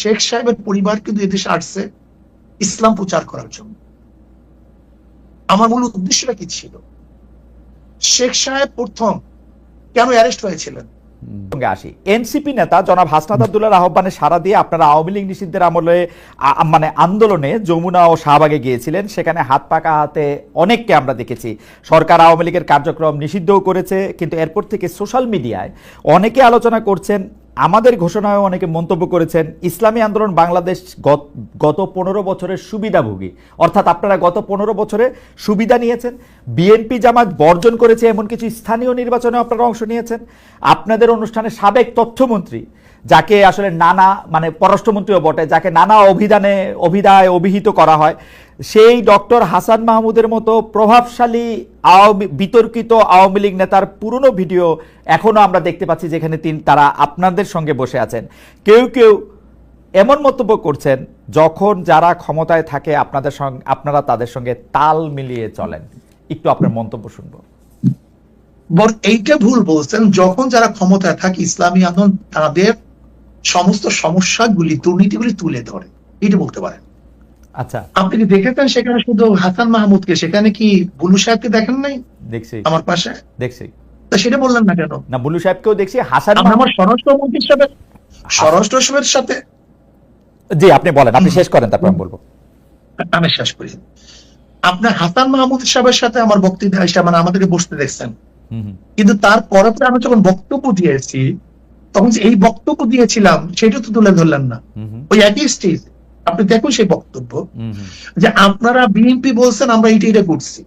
শেখ সাহেবের পরিবার কিন্তু এদেশে আসছে ইসলাম প্রচার করার জন্য। আমার মূল উদ্দেশ্যটা কি ছিল? শেখ সাহেব প্রথম কেন অ্যারেস্ট হয়েছিলেন? আসি। এনসিপি নেতা জনাব হাসনাত আব্দুল্লাহর আহ্বানে সারা দিয়ে আপনারা আওয়ামী লীগ নিষিদ্ধের আমলে মানে আন্দোলনে যমুনা ও শাহবাগে গিয়েছিলেন। সেখানে হাত পাকা হাতে অনেককে আমরা দেখেছি। সরকার আওয়ামী লীগের কার্যক্রম নিষিদ্ধও করেছে, কিন্তু এরপর থেকে সোশ্যাল মিডিয়ায় অনেকে আলোচনা করছেন আমাদের ঘোষণায় অনেকে মন্তব্য করেছেন, ইসলামী আন্দোলন বাংলাদেশ গত- পনেরো বছরের সুবিধাভোগী। অর্থাৎ আপনারা গত পনেরো বছরে সুবিধা নিয়েছেন, বিএনপি জামাত বর্জন করেছে এমন কিছু স্থানীয় নির্বাচনে আপনারা অংশ নিয়েছেন। আপনাদের অনুষ্ঠানে সাবেক তথ্যমন্ত্রী, যাকে আসলে নানা মানে পররাষ্ট্রমন্ত্রীও বটে, যাকে নানা অভিধানে, অভিধায় অভিহিত করা হয় সেই ডক্টর হাসান মাহমুদের মতো প্রভাবশালী আওয়ামী বিতর্কিত আওয়ামী লীগ নেতার পুরনো ভিডিও এখনও আমরা দেখতে পাচ্ছি যেখানে তিনি তারা আপনাদের সঙ্গে বসে আছেন। কেউ কেউ এমন মন্তব্য করছেন যখন যারা ক্ষমতায় থাকে আপনাদের সঙ্গে আপনারা তাদের সঙ্গে তাল মিলিয়ে চলেন। একটু আপনার মন্তব্য শুনব। বর এইটা ভুল বলছেন, যখন যারা ক্ষমতায় থাকে ইসলামী আন্দোলন তাদের সমস্ত সমস্যাগুলি, দুর্নীতিগুলি তুলে ধরে। এটা বলতে পারেন। আচ্ছা। আপনি কি দেখেছেন সেখানে শুধু হাসান মাহমুদকে? সেখানে কি বুলু সাহেবকে দেখেন নাই? দেখছি। আমার পাশে? দেখছি। তা সেটা বললেন না কেন? না বুলু সাহেবকেও দেখছি হাসান আমরা স্বরাষ্ট্রমন্ত্রীর সাথে স্বরাষ্ট্রের সাথে জি আপনি বলেন আপনি শেষ করেন তারপর আমি বলব। আমি শেষ করি। আপনার হাসান মাহমুদ সাহেবের সাথে আমার বক্তৃতা এসে মানে আমাদেরকে বসতে দেখছেন। কিন্তু তারপরে পরে আমি যখন বক্তব্য দিয়েছি তখন যে এই বক্তব্য দিয়েছিলাম সেটা তো তুলে ধরলেন না। ওই একই স্টেজ। আপনি দেখুন সেই বক্তব্য যে আপনারা বিএনপি বলছেন আমরা এইটা এটা করছি।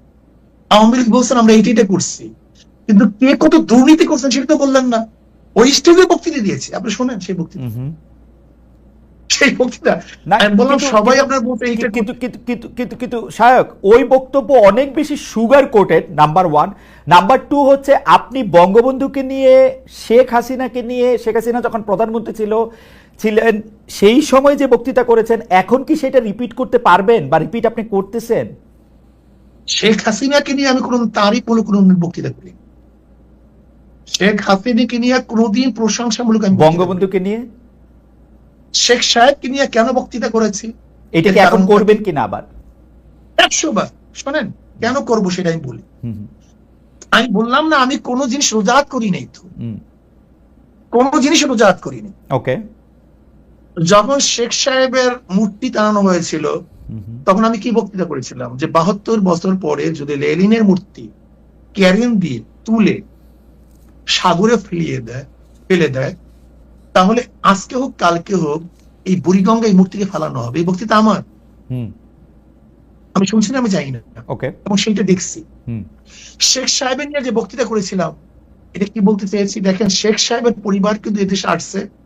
আওয়ামী লীগ বলছেন আমরা এইটা এটা করছি। কিন্তু কে কত দুর্নীতি করছেন সেটা তো বললেন না। ওই স্টেজে বক্তৃতা দিয়েছি। আপনি শোনেন সেই বক্তৃতা। হুম হুম। সেই বক্তৃতা। আমি বললাম সবাই আপনার বলতে এইটা কিন্তু কিন্তু কিন্তু কিন্তু কিন্তু ওই বক্তব্য অনেক বেশি sugar coated number one number two হচ্ছে আপনি বঙ্গবন্ধুকে নিয়ে শেখ হাসিনাকে নিয়ে শেখ হাসিনা যখন প্রধানমন্ত্রী ছিল ছিলেন সেই সময় যে বক্তৃতা করেছেন এখন কি সেটা রিপিট করতে পারবেন বা রিপিট আপনি করতেছেন? শেখ হাসিনাকে নিয়ে আমি কোন তারই কোনো কোনো বক্তৃতা করি শেখ হাসিনাকে নিয়ে কোনোদিন প্রশংসামূলক আমি বঙ্গবন্ধুকে নিয়ে। শেখ সাহেবকে নিয়ে কেন বক্তৃতা করেছি? এটা কি এখন করবেন কিনা আবার? একশো বার শোনেন কেন করব সেটা আমি বলি। আমি বললাম না আমি কোনো জিনিস রোজাত করি নাই তো। কোনো জিনিস রোজাত করিনি ওকে। যখন শেখ সাহেবের মূর্তি টানানো হয়েছিল তখন আমি কি বক্তৃতা করেছিলাম? যে বাহাত্তর বছর পরে যদি লেলিনের মূর্তি ক্যারিন দিয়ে তুলে সাগরে ফেলিয়ে দেয় ফেলে দেয় তাহলে আজকে হোক কালকে হোক এই বুড়িগঙ্গা এই মূর্তিকে ফেলানো হবে। এই বক্তৃতা আমার। আমি শুনছি না আমি জানি না। ওকে। এবং সেইটা দেখছি। শেখ সাহেবের নিয়ে যে বক্তৃতা করেছিলাম এটা কি বলতে চেয়েছি? দেখেন শেখ সাহেবের পরিবার কিন্তু এদেশে আসছে।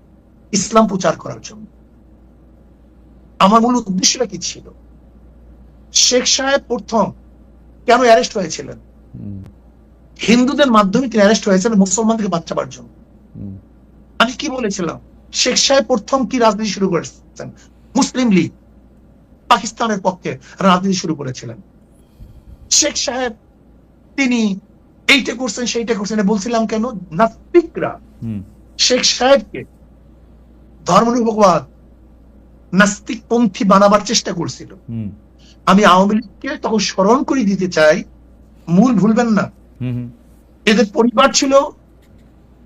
ইসলাম প্রচার করার জন্য। আমার মূল উদ্দেশ্যটা কি ছিল? শেখ সাহেব প্রথম কেন অ্যারেস্ট হয়েছিলেন? হিন্দুদের মাধ্যমে তিনি অ্যারেস্ট হয়েছিলেন মুসলমানদেরকে বাচ্চা পাওয়ার জন্য। আমি কি বলেছিলাম? শেখ সাহেব প্রথম কি রাজনীতি শুরু করেছেন? মুসলিম লীগ পাকিস্তানের পক্ষে রাজনীতি শুরু করেছিলেন। শেখ সাহেব তিনি এইটা করছেন সেইটা করছেন বলছিলাম কেন? নাস্তিকরা শেখ সাহেবকে ধর্মনিরপেক্ষবাদ নাস্তিক পন্থী বানাবার চেষ্টা করছিল। আমি আওয়ামী লীগকে তখন স্মরণ করে দিতে চাই মূল ভুলবেন না। এদের পরিবার ছিল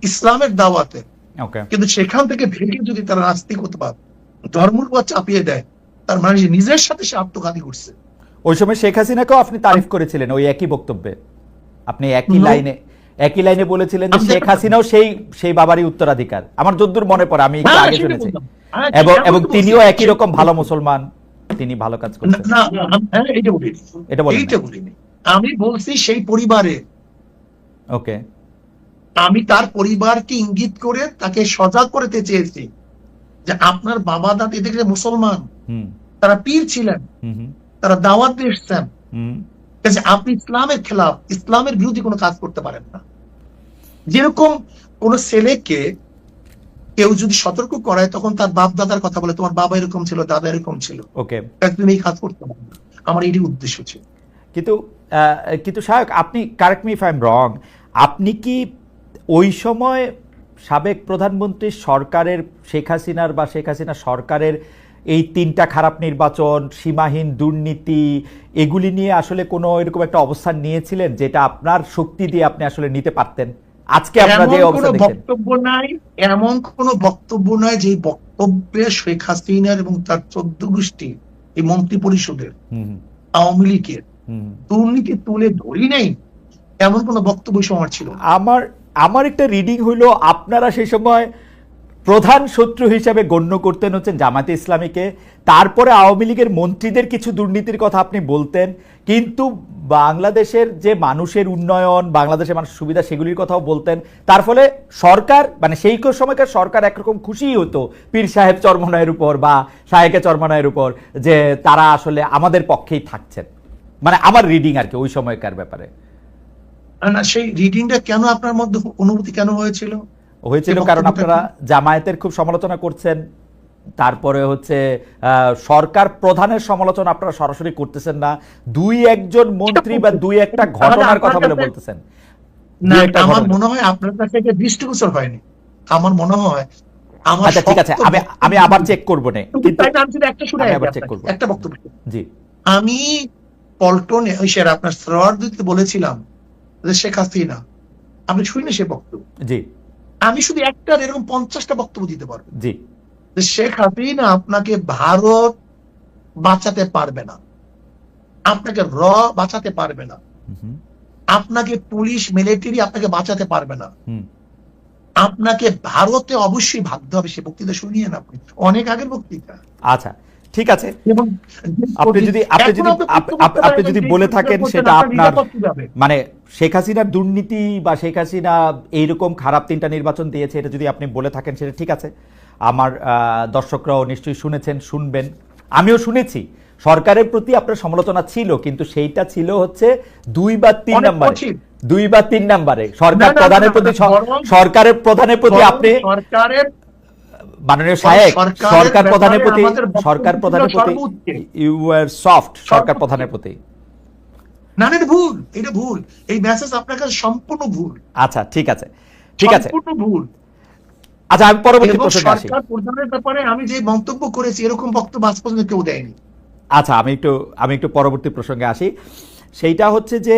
ইসলামের দাওয়াতে। কিন্তু সেখান থেকে ভেঙে যদি তারা নাস্তিক নাস্তিকতাবাদ ধর্মের উপর চাপিয়ে দেয় তার মানে নিজের সাথে সে আত্মঘাতী করছে। ওই সময় শেখ হাসিনাকেও আপনি তারিফ করেছিলেন ওই একই বক্তব্যে। আপনি একই লাইনে একই লাইনে বলেছিলেন যে শেখ হাসিনাও সেই সেই বাবারই উত্তরাধিকার। আমার যদ্দূর মনে পড়ে আমি একটু আগে শুনেছি। হ্যাঁ, এবং এবং তিনিও একই রকম ভালো মুসলমান তিনি ভালো কাজ করছেন। না হ্যাঁ, বলিনি এটা বলেন এইটা বলিনি আমি বলছি সেই পরিবারে। ওকে। আমি তার পরিবারকে ইঙ্গিত করে তাকে সজাগ করতে চেয়েছি যে আপনার বাবা দাদি দেখলে মুসলমান হুম। তারা পীর ছিলেন তারা দাওয়াত দিয়ে এসছেন ঠিক আছে, আপনি ইসলামের খেলাফ ইসলামের বিরোধী কোনো কাজ করতে পারেন না। যেরকম কোন ছেলেকে কেউ যদি সতর্ক করায় তখন তার বাপ দাদার কথা বলে তোমার বাবা এরকম ছিল দাদা এরকম ছিল। ওকে। তুমি এই কাজ করতে পারো আমার এটি উদ্দেশ্য ছিল। কিন্তু কিন্তু সায়ক আপনি correct me if I am wrong আপনি কি ওই সময় সাবেক প্রধানমন্ত্রী সরকারের শেখ হাসিনার বা শেখ হাসিনা সরকারের এই তিনটা খারাপ নির্বাচন সীমাহীন দুর্নীতি এগুলি নিয়ে আসলে কোনো এরকম একটা অবস্থান নিয়েছিলেন যেটা আপনার শক্তি দিয়ে আপনি আসলে নিতে পারতেন? আজকে আপনারা যে এমন অবস্থা বক্তব্য নাই এমন কোন বক্তব্য নাই যে বক্তব্যে শেখ হাসিনার এবং তার চোদ্দ গোষ্ঠী এই মন্ত্রী পরিষদের আওয়ামী লীগের দুর্নীতি তুলে ধরি নাই এমন কোনো বক্তব্য সময় ছিল আমার আমার একটা রিডিং হইল আপনারা সেই সময় প্রধান শত্রু হিসাবে গণ্য করতেন হচ্ছেন জামাতে ইসলামীকে। তারপরে আওয়ামী লীগের মন্ত্রীদের কিছু দুর্নীতির কথা আপনি বলতেন। কিন্তু বাংলাদেশের যে মানুষের উন্নয়ন, বাংলাদেশের মানুষের সুবিধা, সেগুলির কথাও বলতেন। তার ফলে সরকার মানে সেই সময়কার সরকার একরকম খুশিই হতো পীর সাহেব চরমনায়ের উপর বা সাহেকে চরমনায়ের উপর, যে তারা আসলে আমাদের পক্ষেই থাকছেন। মানে আমার রিডিং আর কি ওই সময়কার ব্যাপারে। না সেই রিডিংটা কেন আপনার মধ্যে অনুভূতি কেন হয়েছিল? হয়েছিল কারণ আপনারা জামায়াতের খুব সমালোচনা করছেন। তারপরে হচ্ছে সরকার প্রধানের সমালোচনা আপনারা সরাসরি করতেছেন না। দুই একজন মন্ত্রী বা দুই একটা ঘটনার কথা বলে বলতেছেন। না আমার মনে হয় আপনার কাছে এটা দৃষ্টিগোচর হয়নি। আমার মনে হয় আচ্ছা ঠিক আছে আমি আমি আবার চেক করব না। একটা শুনে আবার check করব। একটা বক্তব্য। জি। আমি পল্টনে আপনার সরোয়ার বলেছিলাম যে শেখ হাসিনা আপনি শুনি সে বক্তব্য? জি। আমি শুধু একটা এরকম পঞ্চাশটা বক্তব্য দিতে পারব। জি। শেখ হাসিনা আপনাকে ভারত বাঁচাতে পারবে না। আপনাকে র বাঁচাতে পারবে না। আপনাকে পুলিশ মিলিটারি আপনাকে বাঁচাতে পারবে না। আপনাকে ভারতে অবশ্যই ভাবতে হবে সে বক্তৃতা শুনিয়েন আপনি। অনেক আগের বক্তৃতা। আচ্ছা ঠিক আছে? আপনি যদি- আপনি যদি- আপ- আপ- আপনি যদি বলে থাকেন সেটা আপনার- মানে শেখ হাসিনার দুর্নীতি বা শেখ হাসিনা এইরকম খারাপ তিনটা নির্বাচন দিয়েছে এটা যদি আপনি বলে থাকেন সেটা ঠিক আছে। আমার দর্শকরাও নিশ্চয়ই শুনেছেন শুনবেন। আমিও শুনেছি। সরকারের প্রতি আপনার সমালোচনা ছিল কিন্তু সেইটা ছিল হচ্ছে দুই বা তিন নম্বরে। দুই বা তিন নম্বরে। সরকার প্রধানের প্রতি সরকারের প্রধানের প্রতি আপনি সরকারের মাননীয় সাহেব সরকার প্রধানের প্রতি সরকার প্রধানের প্রতি ইউ আর সফট সরকার প্রধানের প্রতি। না না, এটা ভুল এটা ভুল। এই মেসেজ আপনার কাছে সম্পূর্ণ ভুল। আচ্ছা ঠিক আছে ঠিক আছে। সম্পূর্ণ ভুল। আচ্ছা আমি পরবর্তী প্রসঙ্গে আসি। সরকার প্রধানের ব্যাপারে আমি যে মন্তব্য করেছি এরকম বক্তব্য আজ পর্যন্ত কেউ দেয়নি। আচ্ছা আমি একটু আমি একটু পরবর্তী প্রসঙ্গে আসি। সেইটা হচ্ছে যে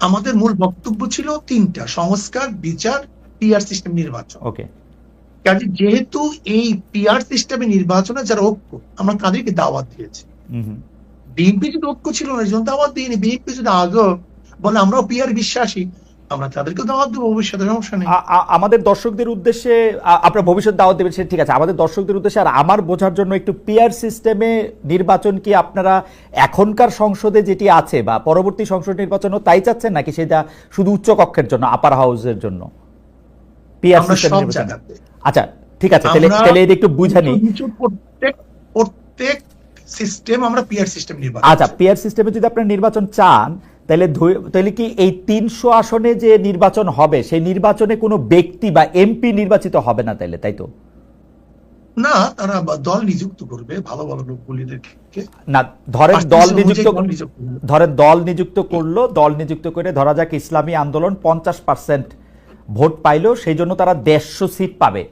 আমাদের মূল বক্তব্য ছিল তিনটা সংস্কার বিচার পিআর সিস্টেম নির্বাচন। ওকে কাজে যেহেতু এই পিআর সিস্টেমে নির্বাচনে যারা ঐক্য আমরা তাদেরকে দাওয়াত দিয়েছি। বিএনপি যদি ঐক্য ছিল না এই জন্য দাওয়াত দিইনি। বিএনপি যদি আগে বলে আমরাও পিআর বিশ্বাসী আমরা তাদেরকে দাওয়াত দেবো ভবিষ্যতে সমস্যা নেই। আমাদের দর্শকদের উদ্দেশ্যে আপনার ভবিষ্যৎ দাওয়াত দেবেন সেটা ঠিক আছে। আমাদের দর্শকদের উদ্দেশ্যে আর আমার বোঝার জন্য একটু পিয়ার সিস্টেমে নির্বাচন কি আপনারা এখনকার সংসদে যেটি আছে বা পরবর্তী সংসদ নির্বাচনও তাই চাচ্ছেন নাকি সেটা শুধু উচ্চ কক্ষের জন্য আপার হাউসের জন্য? পিয়ার সিস্টেম আচ্ছা ঠিক আছে তাহলে একটু বুঝানি প্রত্যেক প্রত্যেক সিস্টেম আমরা পিআর সিস্টেম নির্বাচন আচ্ছা পিয়ার সিস্টেমে যদি আপনারা নির্বাচন চান তাহলে তাহলে কি এই তিনশো আসনে যে নির্বাচন হবে সেই নির্বাচনে কোনো ব্যক্তি বা এমপি নির্বাচিত হবে না তাইলে তাই তো? না তারা দল নিযুক্ত করবে ভালো ভালো লোকগুলিদেরকে না ধরেন দল নিযুক্ত। ধরেন দল নিযুক্ত করল দল নিযুক্ত করে ধরা যাক ইসলামী আন্দোলন পঞ্চাশ পার্সেন্ট ভোট পাইলো সেই জন্য তারা দেড়শো সিট পাবে।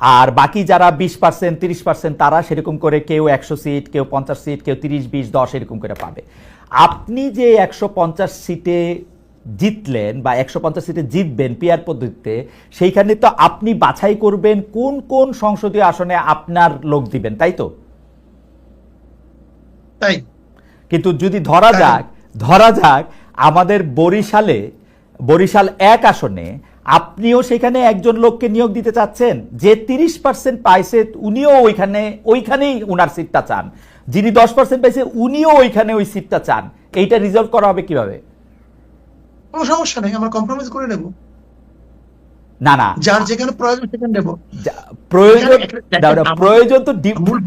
আর বাকি যারা বিশ পার্সেন্ট তিরিশ পার্সেন্ট তারা সেরকম করে কেউ একশো সিট কেউ পঞ্চাশ সিট কেউ তিরিশ বিশ দশ এরকম করে পাবে। আপনি যে একশো পঞ্চাশ সিটে জিতলেন বা একশো পঞ্চাশ সিটে জিতবেন পিয়ার পদ্ধতিতে সেইখানে তো আপনি বাছাই করবেন কোন কোন সংসদীয় আসনে আপনার লোক দিবেন তাই তো? তাই। কিন্তু যদি ধরা যাক ধরা যাক আমাদের বরিশালে বরিশাল এক আসনে আপনিও সেখানে একজন লোককে নিয়োগ দিতে চাচ্ছেন যে তিরিশ পার্সেন্ট পাইছে উনিও ওইখানে ওইখানেই উনার সিটটা চান। যিনি দশ পার্সেন্ট পাইছে উনিও ওইখানে ওই সিটটা চান। এইটা রিজলভ করা হবে কীভাবে? কোনো সমস্যা নেই আমরা কম্প্রোমাইজ করে নেব। না না। যার যেখানে প্রয়োজন সেখানে যা- প্রয়োজন প্রয়োজন তো মূল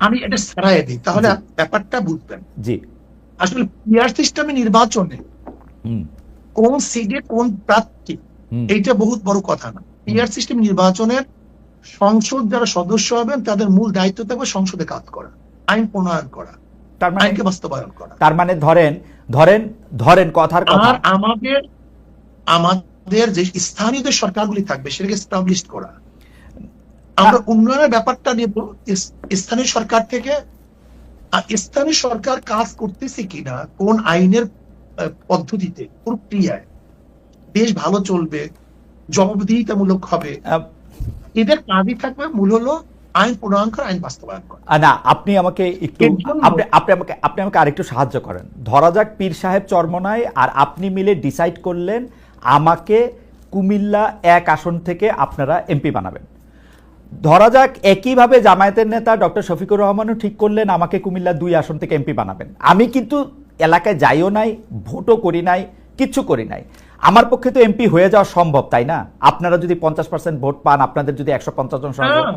আমি এটা সারাই দিই। তাহলে ব্যাপারটা বুঝবেন। জি। আসলে পিয়ার সিস্টেমে নির্বাচনে কোন সিটে কোন প্রার্থী এইটা বহুত বড় কথা না। পিয়ার সিস্টেম নির্বাচনের সংসদ যারা সদস্য হবেন তাদের মূল দায়িত্ব থাকবে সংসদে কাজ করা। আইন প্রণয়ন করা তার মানে আইনকে বাস্তবায়ন করা। তার মানে ধরেন ধরেন ধরেন কথার কথা। আর আমাদের আমাদের যে স্থানীয় যে সরকারগুলি থাকবে সেটাকে এস্টাবলিশ করা। আমরা উন্নয়নের ব্যাপারটা নেব স্থানীয় সরকার থেকে আর স্থানীয় সরকার কাজ করতেছে কিনা কোন আইনের পদ্ধতিতে প্রক্রিয়ায় বেশ ভালো চলবে জবাবদিহিতামূলক হবে এদের কাজই থাকবে মূল হলো আইন প্রণয়ন করা আইন বাস্তবায়ন করা। না আপনি আমাকে একটু আপনি আপনি আমাকে আপনি আমাকে আরেকটু সাহায্য করেন। ধরা যাক পীর সাহেব চরমনায় আর আপনি মিলে ডিসাইড করলেন আমাকে কুমিল্লা এক আসন থেকে আপনারা এমপি বানাবেন। ধরা যাক একইভাবে জামায়াতের নেতা ডক্টর শফিকুর রহমানও ঠিক করলেন আমাকে কুমিল্লা দুই আসন থেকে এমপি বানাবেন। আমি কিন্তু এলাকায় যাইও নাই ভোটও করি নাই কিচ্ছু করি নাই। আমার পক্ষে তো এমপি হয়ে যাওয়া সম্ভব তাই না? আপনারা যদি পঞ্চাশ পার্সেন্ট ভোট পান আপনাদের যদি একশো পঞ্চাশ জন হ্যাঁ।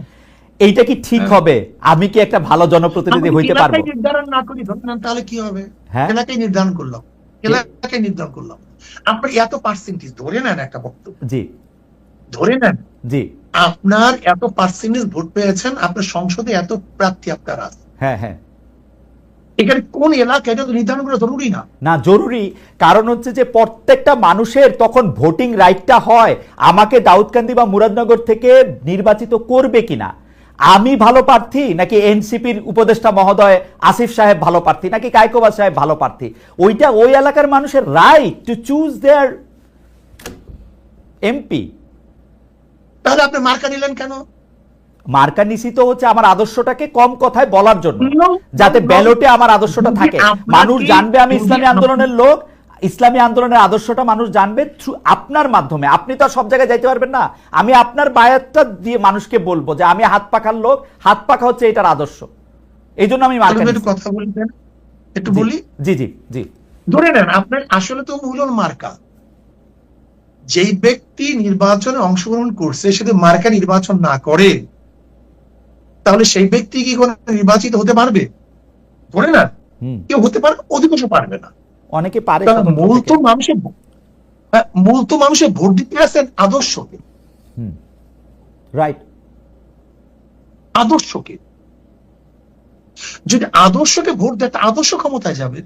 এইটা কি ঠিক হবে? আমি কি একটা ভালো জনপ্রতিনিধি হইতে পারব? নির্ধারণ না করি ধরে তাহলে কি হবে? হ্যাঁ? এলাকায় নির্ধারণ করলাম। এলাকায় নির্ধারণ করলাম। আপনার এত পার্সেন্টেজ ধরে নেন একটা বক্তব্য। জি। ধরে নেন। জি। আপনার এত পার্সেন্টেজ ভোট পেয়েছেন আপনার সংসদে এত প্রার্থী আপনার আছে হ্যাঁ হ্যাঁ। এখানে কোন এলাকা এটা তো নির্ধারণ করা জরুরি না। না জরুরি। কারণ হচ্ছে যে প্রত্যেকটা মানুষের তখন ভোটিং রাইটটা হয়। আমাকে দাউদকান্দি বা মুরাদনগর থেকে নির্বাচিত করবে কিনা? আমি ভালো প্রার্থী নাকি এনসিপির উপদেষ্টা মহোদয় আসিফ সাহেব ভালো প্রার্থী নাকি কায়কোবাদ সাহেব ভালো প্রার্থী? ওইটা ওই এলাকার মানুষের right to choose their MP তাহলে আপনি মার্কা নিলেন কেন? মার্কা নিশ্চিত হচ্ছে আমার আদর্শটাকে কম কথায় বলার জন্য। যাতে. ব্যালটে আমার আদর্শটা থাকে। মানুষ জানবে আমি ইসলামী আন্দোলনের লোক ইসলামী আন্দোলনের আদর্শটা মানুষ জানবে থ্রু আপনার মাধ্যমে। আপনি তো সব জায়গায় যাইতে পারবেন না। আমি আপনার বায়াতটা দিয়ে মানুষকে বলব যে আমি হাত পাখার লোক হাত পাখা হচ্ছে এটার আদর্শ। এই জন্য আমি। কথা বলবেন একটু বলি? জি জি জি। ধরে নেন আপনার আসলে তো মূল মার্কা। যেই ব্যক্তি নির্বাচনে অংশগ্রহণ করছে সেটা মার্কা নির্বাচন না করে তাহলে সেই ব্যক্তি কি কোনো নির্বাচিত হতে পারবে? ধরে না কেউ হতে পারবে অধিকাংশ পারবে না। অনেকে পারে মূল তো থেকে। মানুষের হ্যাঁ, মূল তো মানুষের ভোট দিতে আসেন আদর্শকে। রাইট আদর্শকে। যদি আদর্শকে ভোট দেয় আদর্শ ক্ষমতায় যাবে।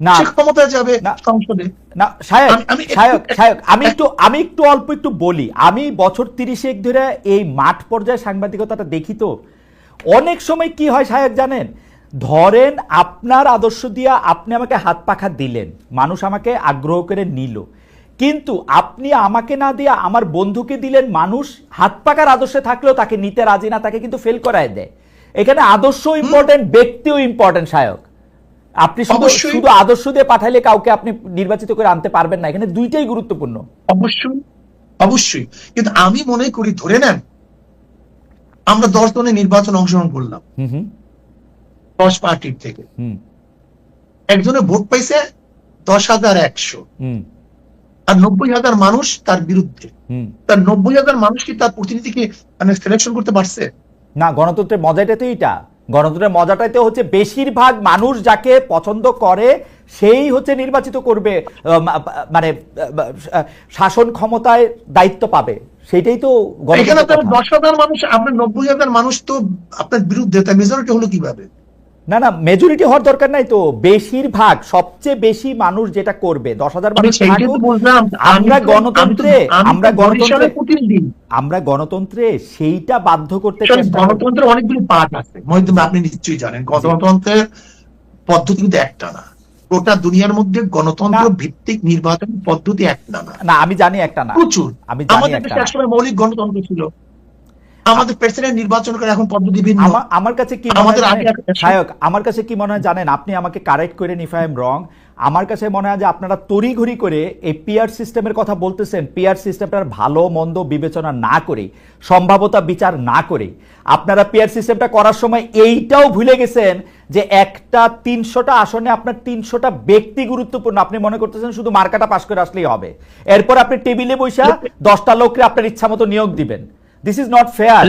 না। ক্ষমতায় যাবে না। সংসদে। না সায়ক আমি- আমি একটু- সায়ক সায়ক আমি একটু আমি একটু অল্প একটু বলি। আমি বছর তিরিশেক ধরে এই মাঠ পর্যায়ে সাংবাদিকতাটা দেখি তো। অনেক সময় কি হয় সায়ক জানেন? ধরেন আপনার আদর্শ দিয়া আপনি আমাকে হাত পাখা দিলেন মানুষ আমাকে আগ্রহ করে নিল। কিন্তু আপনি আমাকে না দিয়ে আমার বন্ধুকে দিলেন মানুষ হাত পাকার আদর্শে থাকলেও তাকে নিতে রাজি না তাকে কিন্তু ফেল করায় দেয়। এখানে আদর্শ ইম্পর্টেন্ট ব্যক্তিও ইম্পর্টেন্ট সায়ক। আপনি শুধু। শুধু আদর্শ দিয়ে পাঠাইলে কাউকে আপনি নির্বাচিত করে আনতে পারবেন না এখানে দুইটাই গুরুত্বপূর্ণ। অবশ্যই অবশ্যই। কিন্তু আমি মনে করি ধরে নেন আমরা দশ জনের নির্বাচন অংশগ্রহণ করলাম। হুম হুম। দশ পার্টির থেকে। একজনে ভোট পাইছে দশ হাজার একশো। আর নব্বই হাজার মানুষ তার বিরুদ্ধে। তার নব্বই হাজার মানুষ কি তার প্রতিনিধিকে মানে সিলেকশন করতে পারছে? না গণতন্ত্রের মজাটাই তো এটা গণতন্ত্রের মজাটাই তো হচ্ছে বেশিরভাগ মানুষ যাকে পছন্দ করে সেই হচ্ছে নির্বাচিত করবে মানে শাসন ক্ষমতায় দায়িত্ব পাবে। সেটাই তো এখানে। দশ হাজার মানুষ আপনার নব্বই হাজার মানুষ তো আপনার বিরুদ্ধে তার মেজরিটি হলো কীভাবে? না না মেজরিটি হওয়ার দরকার নাই তো। বেশিরভাগ সবচেয়ে বেশি মানুষ যেটা করবে দশ হাজার মানুষ আমরা গণতন্ত্রে, আমরা গণতন্ত্রে- আমরা গণতন্ত্রে সেইটা বাধ্য করতে গণতন্ত্রের অনেকগুলি পার্ট আছে। মহিদুল আপনি নিশ্চয়ই জানেন গণতন্ত্রের পদ্ধতি কিন্তু একটা না। গোটা দুনিয়ার মধ্যে গণতন্ত্র ভিত্তিক নির্বাচন পদ্ধতি একটা না। না আমি জানি একটা না। প্রচুর। আমি জানি একটা দেশে মৌলিক গণতন্ত্র ছিল। আমাদের প্রেসিডেন্ট নির্বাচন করে এখন পদ্ধতি ভিন্ন। আমার কাছে কি আমাদের? সায়ক আমার কাছে কি মনে হয় জানেন? আপনি আমাকে কারেক্ট করেন ইফ আই এম রং আমার কাছে মনে হয় যে আপনারা তড়িঘড়ি করে এই পিয়ার সিস্টেমের কথা বলতেছেন। পিয়ার সিস্টেমটার ভালো মন্দ বিবেচনা না করে সম্ভাবতা বিচার না করে আপনারা পিয়ার সিস্টেমটা করার সময় এইটাও ভুলে গেছেন যে একটা তিনশোটা আসনে আপনার তিনশোটা ব্যক্তি গুরুত্বপূর্ণ। আপনি মনে করতেছেন শুধু মার্কাটা পাশ করে আসলেই হবে। এরপর আপনি টেবিলে বৈশা দশটা লোককে আপনার ইচ্ছা মতো নিয়োগ দিবেন। this is not fair.